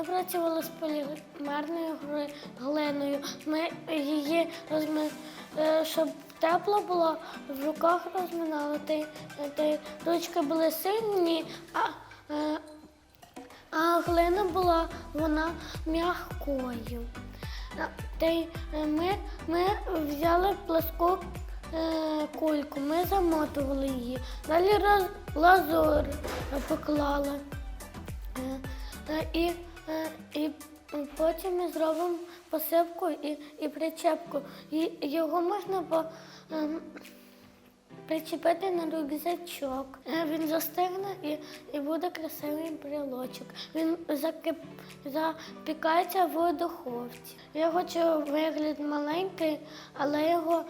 Ми працювали з полімерною глиною. Ми її розми... е, щоб тепло було, в руках розминали. Ручки були сильні, а, е, а глина була вона м'якою. Е, ми, ми взяли пласку кульку, ми замотували її, далі лазур поклали. І, і потім ми зробимо посипку і, і причепку. І його можна по, ем, причепити на рюкзачок. Е, Він застигне і, і буде красивий брелочок. Він закип, запікається в духовці. Я хочу вигляд маленький, але його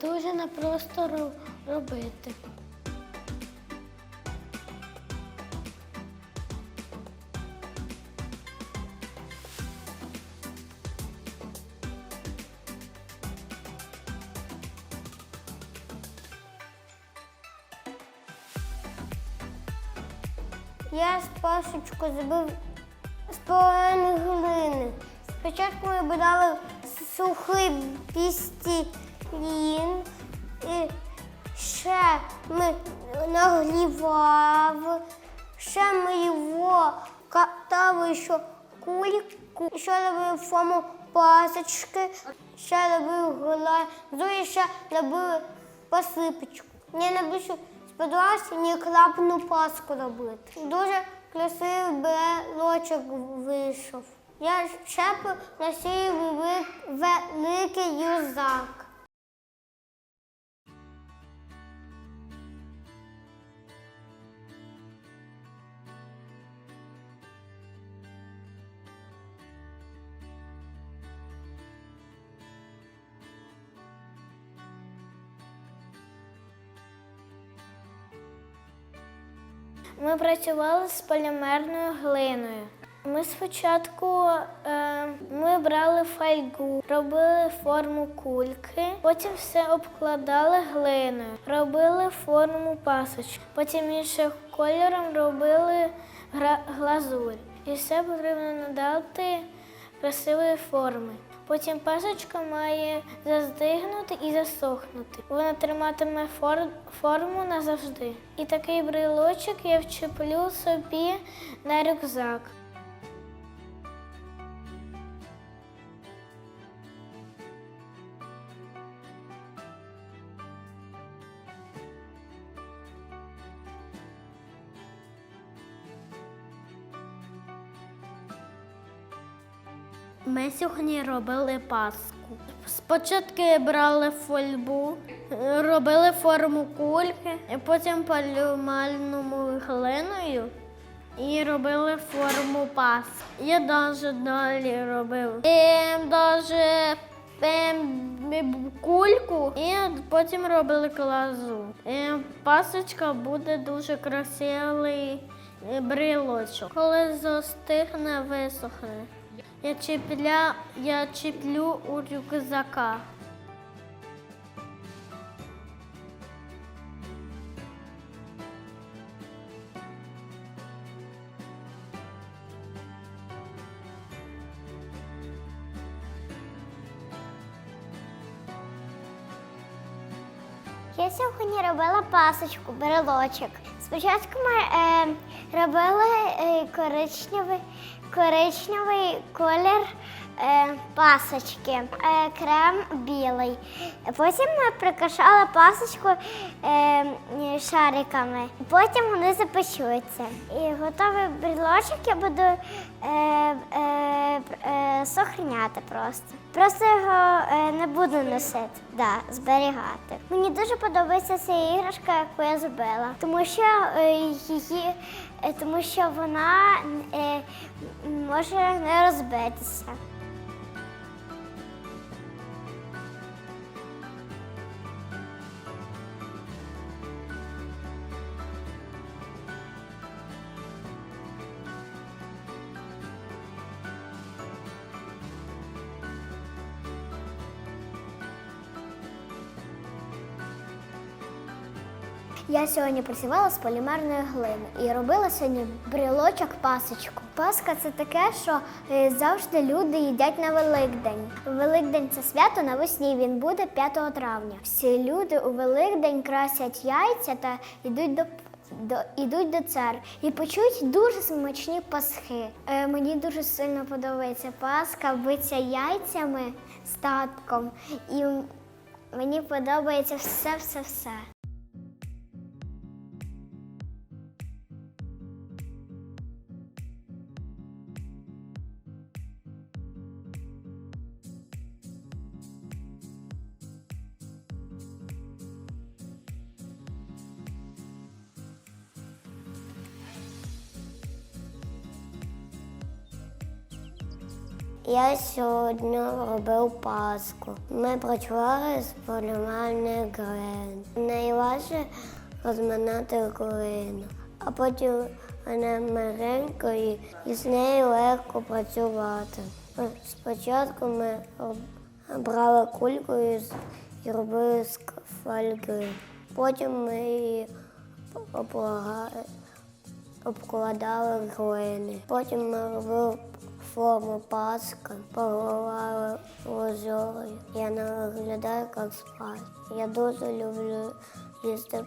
дуже непросто робити. Я спашечку зробив з половини глини. Спочатку ми брали сухий пістілін, і ще ми нагрівали, ще ми його катали, що кульку, ще робили форму пасочки, ще робили глазу і ще робили посипочку. Мені найбільше сподобалося не клапну паску робити. Дуже красивий брелочок вийшов. Я ще носив великий юзак. Ми працювали з полімерною глиною. Ми спочатку е, ми брали фольгу, робили форму кульки, потім все обкладали глиною, робили форму пасочки, потім іншим кольором робили глазурь. І все потрібно надати красивої форми. Потім пасочка має заздигнути і засохнути. Вона триматиме фор- форму назавжди. І такий брелочок я вчеплю собі на рюкзак. Ми сьогодні робили паску. Спочатку брали фольбу, робили форму кульки, потім полімальному глиною і робили форму паски. Я даже далі робив. І ем, кульку і потім робили клазу. І пасочка буде дуже красивий е, брелочок. Коли застигне, висохне. Я чіпля, я чіплю у рюкзака. Я сьогодні робила пасочку, берелочок. Спочатку ми е, робили е, коричневий, коричневий колір е, пасочки, е, крем білий. Потім ми прикрашали пасочку е, шариками. Потім вони запечуться. І готовий брілочок я буду е, е, е, сохраняти просто. Просто його е, не буду носити, да, зберігати. Мені дуже подобається ця іграшка, яку я зробила, тому що е, її, е, тому що вона може не розбитися. Я сьогодні працювала з полімерною глиною і робила сьогодні брілочок пасочку. Пасха це таке, що е, завжди люди їдять на Великдень. Великдень це свято навесні. Він буде 5 травня. Всі люди у Великдень красять яйця та йдуть до. До, ідуть до церкви і почують дуже смачні пасхи. Е, мені дуже сильно подобається паска, биться яйцями з татком. І Мені подобається все-все-все. Я сьогодні робив паску. Ми працювали з полімерною глиною. Найважче розминати глину, а потім вона миренькою і з нею легко працювати. Спочатку ми брали кульку і і робили з фольги. Потім ми її обкладали глини. Потім ми робили форму паска, поливали лозою. Я не виглядаю як спас. Я дуже люблю їсти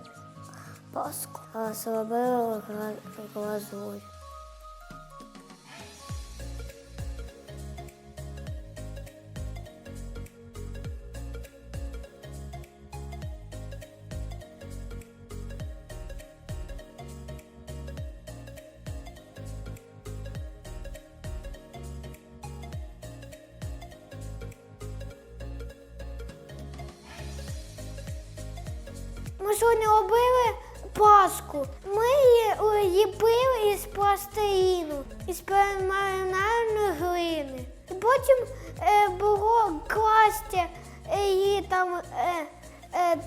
паску, а зробили гра- глазурь. Із пластиліну, із полімерної глини. Потім е, було класти е, її там. Е, е,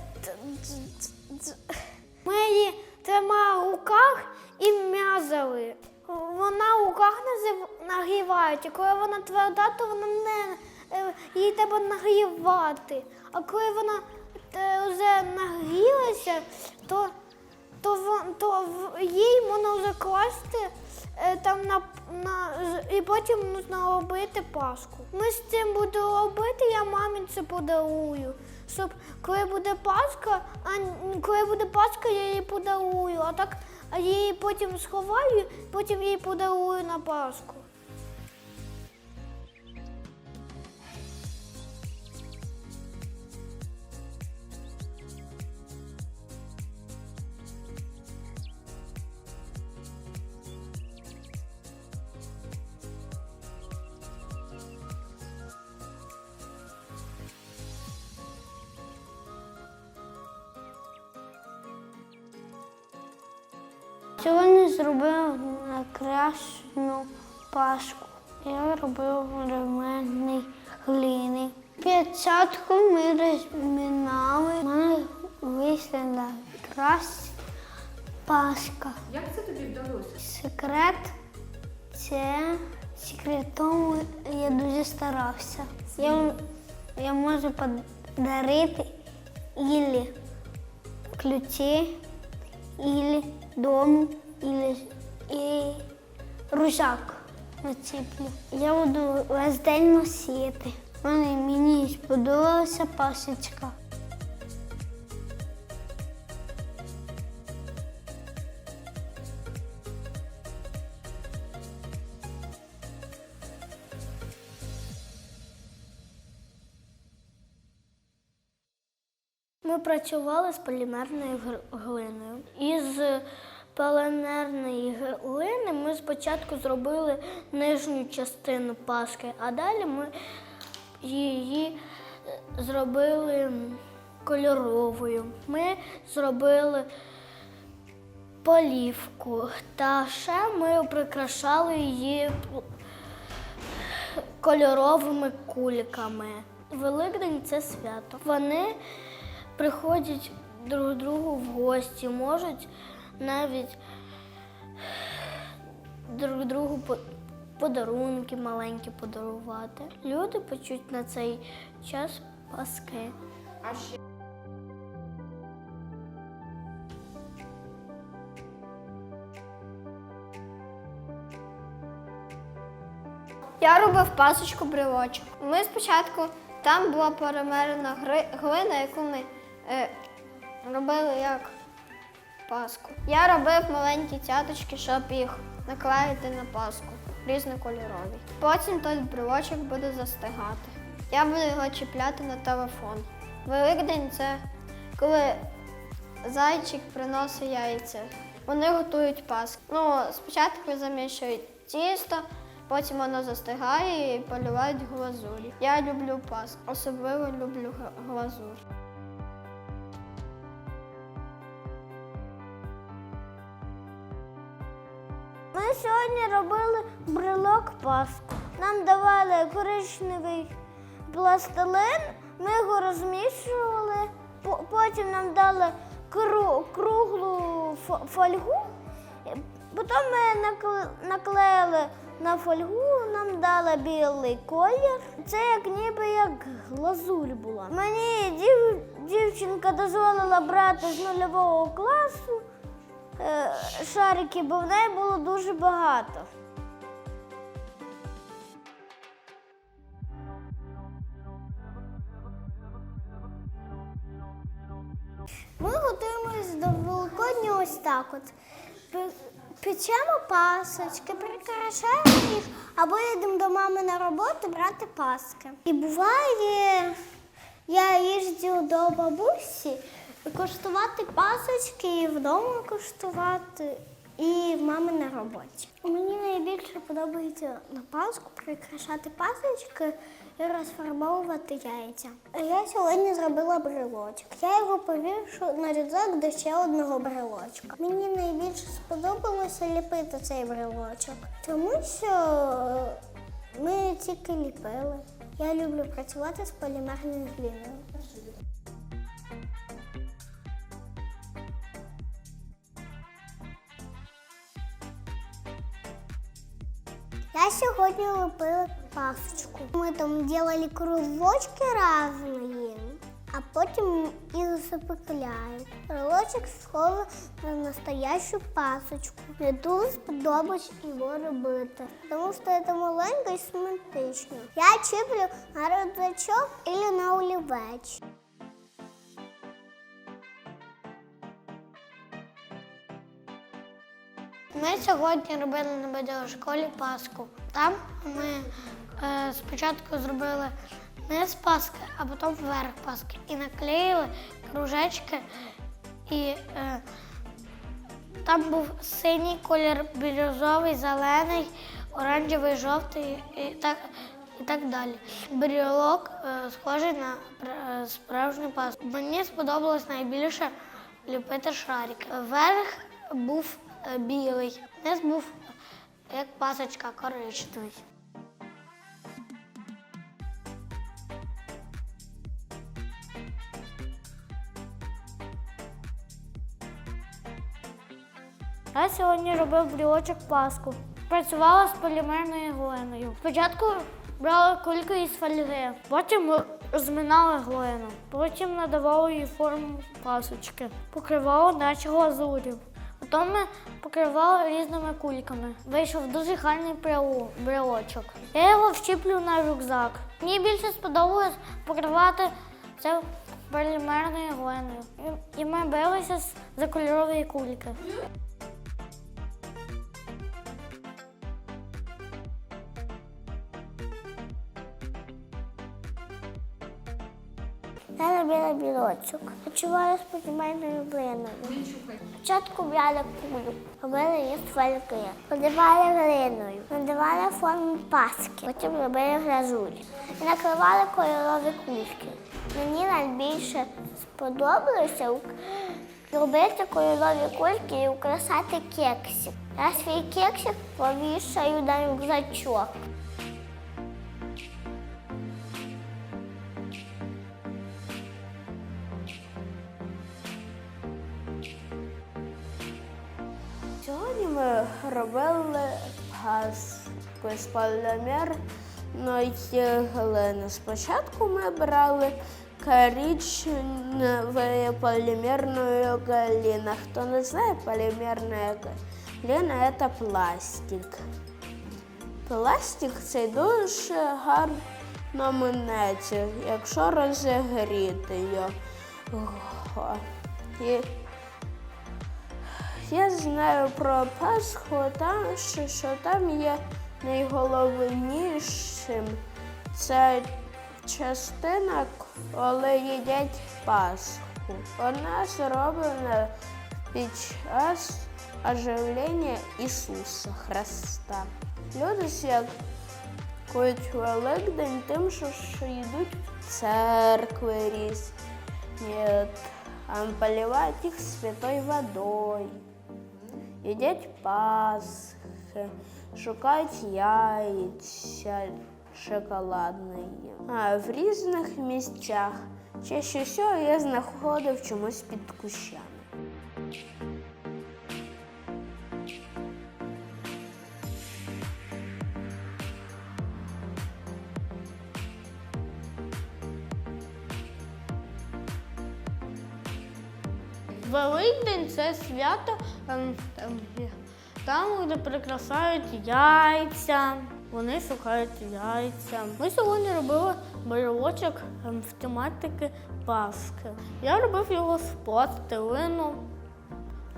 ми її тримали в руках і м'язали. Вона в руках і коли вона тверда, то вона не е, її треба нагрівати. А коли вона е, вже нагрілася, то, то, то їй можна закласти е, там на, на і потім можна робити паску. Ми з цим будемо робити, я мамі це подарую. Щоб коли буде паска, а коли буде паска, я її подарую, а так я її потім сховаю, потім її подарую на паску. Сьогодні зробив накрашену пашку. Я робив ремонтний глини. Спочатку ми розмінали, в мене вийшла накрась пашка. Як це тобі вдалося? Секрет це секрет тому я дуже старався. Я, я можу подарити ілі ключі, ілі дому, или і ружак націплю. Я буду весь день носити. Вони мені сподобалася пасочка. Ми працювали з полімерною глиною. Із полімерної глини ми спочатку зробили нижню частину паски, а далі ми її е, зробили кольоровою. Ми зробили полівку та ще ми прикрашали її кольоровими кульками. Великдень це свято. Вони приходять друг другу в гості, можуть навіть друг другу подарунки маленькі подарувати. Люди почуть на цей час паски. Я робив пасочку брелочок. Ми спочатку там була перемерена глина, яку ми е, робили як паску. Я робив маленькі цяточки, щоб їх наклеїти на паску, різнокольорові. Потім той брелочок буде застигати. Я буду його чіпляти на телефон. Великдень це коли зайчик приносить яйця. Вони готують паску. Ну, спочатку замішують тісто, потім воно застигає і поливають глазурі. Я люблю паску, особливо люблю глазурь. Ми сьогодні робили брелок паску. Нам давали коричневий пластилин, ми його розмішували, потім нам дали круглу фольгу, потім ми накл- наклеїли на фольгу, нам дали білий колір. Це як ніби як глазурь була. Мені дів- дівчинка дозволила брати з нульового класу е, шарики, бо в неї було дуже багато. Ми готуємось до Великодня ось так от. Печемо пасочки, прикрашаємо їх, або їдемо до мами на роботу брати паски. І буває, я їжджу до бабусі коштувати пасочки, і вдома коштувати, і в мами на роботі. Мені найбільше подобається на Пасху прикрашати пасочки і розфарбовувати яйця. Я сьогодні зробила брелочок. Я його повішу на рюкзак до ще одного брелочка. Мені найбільше сподобалося ліпити цей брелочок, тому що ми тільки ліпили. Я люблю працювати з полімерною гліною. Я сьогодні лепила пасочку. Ми там робили кружочки різні, а потім їх запекляють. Кружочок схожий на настоящу пасочку. Мені дуже сподобалось його робити, тому що це маленько і симпатично. Я чіплю на рюкзачок або на олівець. Ми сьогодні робили на медіашколі Пасху. Там ми е, спочатку зробили низ Пасхи, а потім верх Пасхи. І наклеїли кружечки. І е, там був синій колір, бірюзовий, зелений, оранжевий, жовтий і так, і так далі. Брілок е, схожий на е, справжню пасху. Мені сподобалось найбільше ліпити шарик. Верх був білий, низ був е, як пасочка коричневий. Я сьогодні робив брілочок паску. Працювала з полімерною глиною. Спочатку брали кульки із фольги, потім зминали глину, потім надавали їй форму пасочки, покривали наче глазур'ю. Потім ми покривали різними кульками. Вийшов дуже гарний брело- брелочок. Я його вчіплю на рюкзак. Мені більше сподобалось покривати це полімерною глиною. І ми билися за кольорові кульки. Я білочок. Почувала з подімальною глиною. Спочатку брали кулю, робили з фольги, подивали глиною, надавали форму паски, потім робили глазурь. І накривали кольорові кульки. Мені найбільше сподобалося робити кольорові кульки і украсати кексик. Я свій кексик повішаю на рюкзачок. Робили паску з полімерної глини. Спочатку ми брали коричневую полимерную глину. Хто не знає, полимерная глина – это пластик. Пластик цей дуже гарно минеться, якщо розігріти його. Я знаю про Пасху, там, що, що там є найголовнішим. Це частина, коли їдять Пасху. Вона зроблена під час оживлення Ісуса Христа. Люди святкують Великдень тим, що, що йдуть в церкви різні, там поливають їх святою водою, їдять Пасхи, шукають яйця шоколадні. А в різних місцях. Чаще всього я знаходив чомусь під кущами. Великдень це свято ем, там, де прикрашають яйця. Вони шукають яйця. Ми сьогодні робили брелочок ем, в тематики Пасхи. Я робив його з пластилину,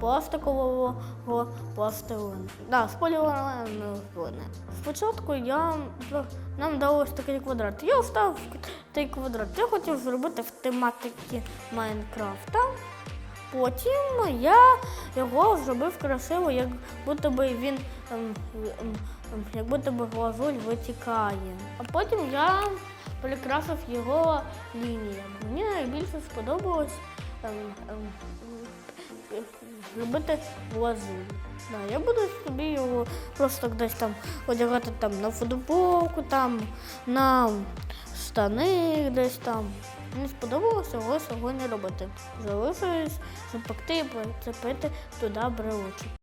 пластикового пластилину. Да, з поліамерної глини. Спочатку я нам дали такий квадрат. Я вставив цей квадрат. Я хотів зробити в тематиці Майнкрафта. Потім я його зробив красиво, як будто би він ем, ем, ем, як будто би глазурь витікає. А потім я прикрасив його лініями. Мені найбільше сподобалось робити глазурь. Я буду собі його просто десь там одягати там на футболку, там на штани десь там. Мені сподобалося його сьогодні робити. Залишилось запекти і прицепити туди брелочок.